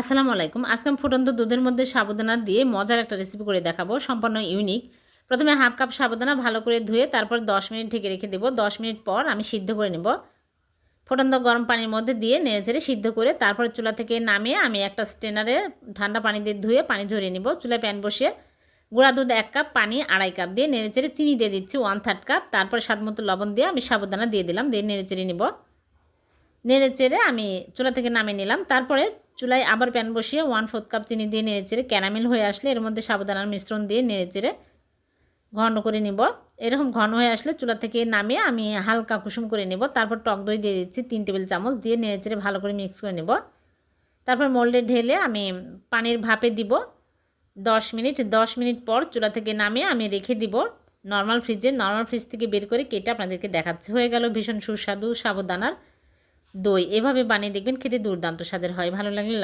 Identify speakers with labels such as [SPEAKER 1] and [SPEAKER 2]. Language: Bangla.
[SPEAKER 1] আসসালামু আলাইকুম। আজকে আমি ফুটন্ত দুধের মধ্যে সাবুদানা দিয়ে মজার একটা রেসিপি করে দেখাবো। সম্পূর্ণ ইউনিক প্রথমে হাফ কাপ সাবুদানা ভালো করে ধুয়ে তারপর 10 মিনিট ঢেকে রেখে দেবো। 10 মিনিট পর আমি সিদ্ধ করে নেব। ফুটন্ত গরম পানির মধ্যে দিয়ে নেড়েচেড়ে সিদ্ধ করে তারপর চুলা থেকে নামিয়ে আমি একটা স্টেনারে ঠান্ডা পানি দিয়ে ধুয়ে পানি ঝরিয়ে নেব। চুলায় প্যান বসিয়ে গুঁড়া দুধ এক কাপ পানি আড়াই কাপ দিয়ে নেড়ে নেড়েচেড়ে চিনি দিয়ে দিচ্ছি ওয়ান থার্ড কাপ তারপর স্বাদ মতো লবণ দিয়ে আমি সাবুদানা দিয়ে দিলাম। দিয়ে নেড়ে নেড়েচেড়ে নেব। নেড়ে চেড়ে আমি চুলা থেকে নামিয়ে নিলাম। তারপরে চুলায় আবার প্যান বসিয়ে ওয়ান ফোর্থ কাপ চিনি দিয়ে নেড়ে চেড়ে ক্যারামেল হয়ে আসলে এর মধ্যে সাবধানার মিশ্রণ দিয়ে নেড়ে চেড়ে ঘন করে নিব। এরকম ঘন হয়ে আসলে চুলা থেকে নামিয়ে আমি হালকা কুসুম করে নেব। তারপর টক দই দিয়ে দিচ্ছি তিন টেবিল চামচ দিয়ে নেড়ে চেড়ে ভালো করে মিক্স করে নেব। তারপর মোল্ডে ঢেলে আমি পানির ভাপে দিব। দশ মিনিট দশ মিনিট পর চুলা থেকে নামিয়ে আমি রেখে দিব। নর্মাল ফ্রিজে, নর্মাল ফ্রিজ থেকে বের করে কেটে আপনাদেরকে দেখাচ্ছে। হয়ে গেল ভীষণ সুস্বাদু সাবধানার দই। এভাবে বানিয়ে দেখবেন খেতে দুর্দান্ত স্বাদের হয়। ভালো লাগলে